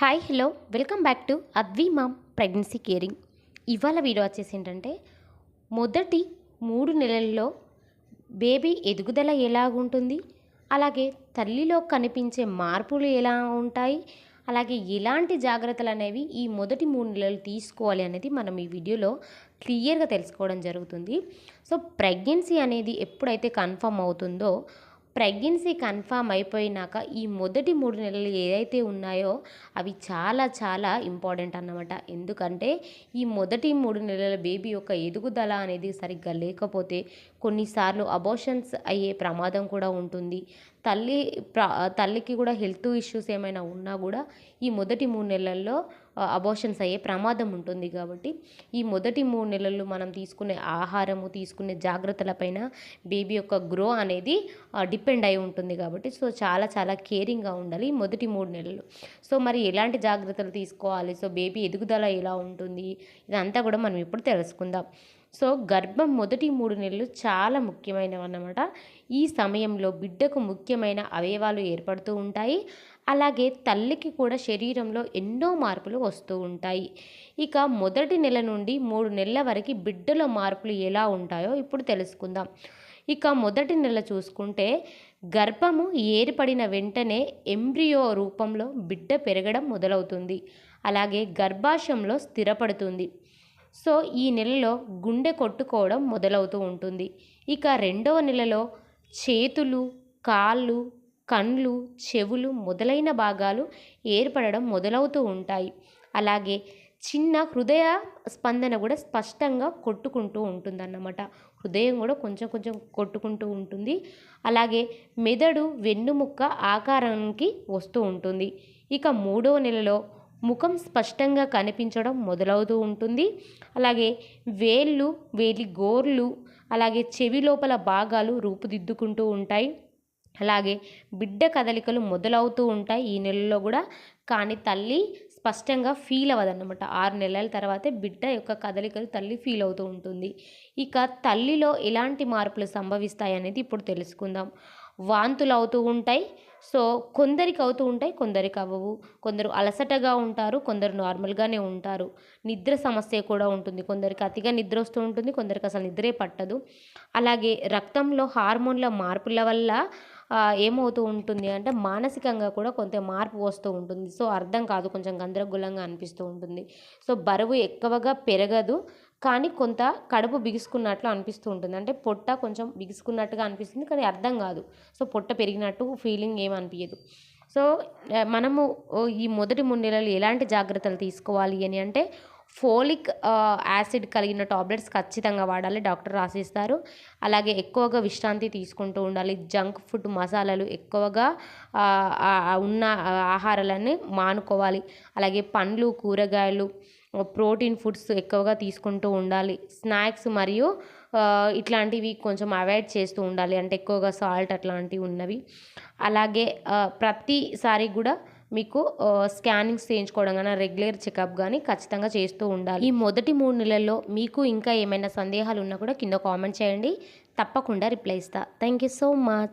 Hi hello welcome back to Advi mom pregnancy caring ఇవాళ video వచ్చేసి ఏంటంటే మొదటి మూడు నెలల్లో బేబీ ఎదుగుదల ఎలాగుంటుంది? అలాగే తల్లిలో కనిపించే మార్పులు ఎలా ఉంటాయి? అలాగే ఎలాంటి జాగ్రత్తలు అనేవి ఈ మొదటి మూడు నెలలు తీసుకోవాలి అనేది మనం ఈ వీడియోలో క్లియర్గా తెలుసుకోవడం జరుగుతుంది. సో ప్రెగ్నెన్సీ అనేది ఎప్పుడైతే కన్ఫర్మ్ అవుతుందో ప్రెగ్నెన్సీ కన్ఫామ్ అయిపోయినాక ఈ మొదటి మూడు నెలలు ఏదైతే ఉన్నాయో అవి చాలా చాలా ఇంపార్టెంట్ అన్నమాట. ఎందుకంటే ఈ మొదటి మూడు నెలల బేబీ యొక్క ఎదుగుదల అనేది సరిగ్గా లేకపోతే కొన్నిసార్లు అబోషన్స్ అయ్యే ప్రమాదం కూడా ఉంటుంది. తల్లి తల్లికి కూడా హెల్త్ ఇష్యూస్ ఏమైనా ఉన్నా కూడా ఈ మొదటి మూడు నెలల్లో అబోషన్స్ అయ్యే ప్రమాదం ఉంటుంది కాబట్టి ఈ మొదటి మూడు నెలలు మనం తీసుకునే ఆహారము తీసుకునే జాగ్రత్తలపైన బేబీ యొక్క గ్రో అనేది డిపెండ్ అయి ఉంటుంది కాబట్టి సో చాలా చాలా కేరింగ్గా ఉండాలి మొదటి మూడు నెలలు సో మరి ఎలాంటి జాగ్రత్తలు తీసుకోవాలి? సో బేబీ ఎదుగుదల ఎలా ఉంటుంది? ఇదంతా కూడా మనం ఇప్పుడు తెలుసుకుందాం. సో గర్భం మొదటి మూడు నెలలు చాలా ముఖ్యమైనవి అన్నమాట ఈ సమయంలో బిడ్డకు ముఖ్యమైన అవయవాలు ఏర్పడుతూ ఉంటాయి. అలాగే తల్లికి కూడా శరీరంలో ఎన్నో మార్పులు వస్తూ ఉంటాయి. ఇక మొదటి నెల నుండి మూడు నెలల వరకు బిడ్డలో మార్పులు ఎలా ఉంటాయో ఇప్పుడు తెలుసుకుందాం. ఇక మొదటి నెల చూసుకుంటే గర్భము ఏర్పడిన వెంటనే ఎంబ్రియో రూపంలో బిడ్డ పెరగడం మొదలవుతుంది. అలాగే గర్భాశయంలో స్థిరపడుతుంది. సో ఈ నెలలో గుండె కొట్టుకోవడం మొదలవుతూ ఉంటుంది. ఇక రెండవ నెలలో చేతులు కాళ్ళు కండ్లు చెవులు మొదలైన భాగాలు ఏర్పడడం మొదలవుతూ ఉంటాయి. అలాగే చిన్న హృదయ స్పందన కూడా స్పష్టంగా కొట్టుకుంటూ ఉంటుందన్నమాట. హృదయం కూడా కొంచెం కొంచెం కొట్టుకుంటూ ఉంటుంది. అలాగే మెదడు వెన్నుముక్క ఆకారానికి వస్తూ ఉంటుంది. ఇక మూడవ నెలలో ముఖం స్పష్టంగా కనిపించడం మొదలవుతూ ఉంటుంది. అలాగే వేళ్ళు వేలి గోర్లు అలాగే చెవి లోపల భాగాలు రూపుదిద్దుకుంటూ ఉంటాయి. అలాగే బిడ్డ కదలికలు మొదలవుతూ ఉంటాయి. ఈ నెలలో కూడా కానీ తల్లి స్పష్టంగా ఫీల్ అవ్వదన్నమాట. ఆరు నెలల తర్వాతే బిడ్డ యొక్క కదలికలు తల్లి ఫీల్ అవుతూ ఉంటుంది. ఇక తల్లిలో ఎలాంటి మార్పులు సంభవిస్తాయి అనేది ఇప్పుడు తెలుసుకుందాం. వాంతులు అవుతూ ఉంటాయి. సో కొందరికి అవుతూ ఉంటాయి కొందరికి అవ్వవు కొందరు అలసటగా ఉంటారు కొందరు నార్మల్గానే ఉంటారు. నిద్ర సమస్య కూడా ఉంటుంది. కొందరికి అతిగా నిద్ర వస్తూ ఉంటుంది కొందరికి అసలు నిద్రే పట్టదు. అలాగే రక్తంలో హార్మోన్ల మార్పుల వల్ల ఏమవుతూ ఉంటుంది అంటే మానసికంగా కూడా కొంత మార్పు వస్తూ ఉంటుంది. సో అర్థం కాదు కొంచెం గందరగోళంగా అనిపిస్తూ ఉంటుంది. సో బరువు ఎక్కువగా పెరగదు కానీ కొంత కడుపు బిగుసుకున్నట్లు అనిపిస్తూ ఉంటుంది. అంటే పొట్ట కొంచెం బిగుసుకున్నట్టుగా అనిపిస్తుంది కానీ అర్థం కాదు. సో పొట్ట పెరిగినట్టు ఫీలింగ్ ఏమనిపించదు సో మనము ఈ మొదటి మూడు నెలలు ఎలాంటి జాగ్రత్తలు తీసుకోవాలి అని అంటే ఫోలిక్ యాసిడ్ కలిగిన టాబ్లెట్స్ ఖచ్చితంగా వాడాలి డాక్టర్ రాసిస్తారు. అలాగే ఎక్కువగా విశ్రాంతి తీసుకుంటూ ఉండాలి జంక్ ఫుడ్ మసాలాలు ఎక్కువగా ఉన్న ఆహారాలన్నీ మానుకోవాలి. అలాగే పండ్లు కూరగాయలు ప్రోటీన్ ఫుడ్స్ ఎక్కువగా తీసుకుంటూ ఉండాలి. స్నాక్స్ మరియు ఇట్లాంటివి కొంచెం అవాయిడ్ చేస్తూ ఉండాలి. అంటే ఎక్కువగా సాల్ట్ అట్లాంటివి ఉన్నవి. అలాగే ప్రతిసారి కూడా మీకు స్కానింగ్స్ చేయించుకోవడం కానీ రెగ్యులర్ చెకప్ కానీ ఖచ్చితంగా చేస్తూ ఉండాలి. ఈ మొదటి మూడు నెలల్లో మీకు ఇంకా ఏమైనా సందేహాలు ఉన్నా కూడా కింద కామెంట్ చేయండి. తప్పకుండా రిప్లై ఇస్తా. Thank you so much.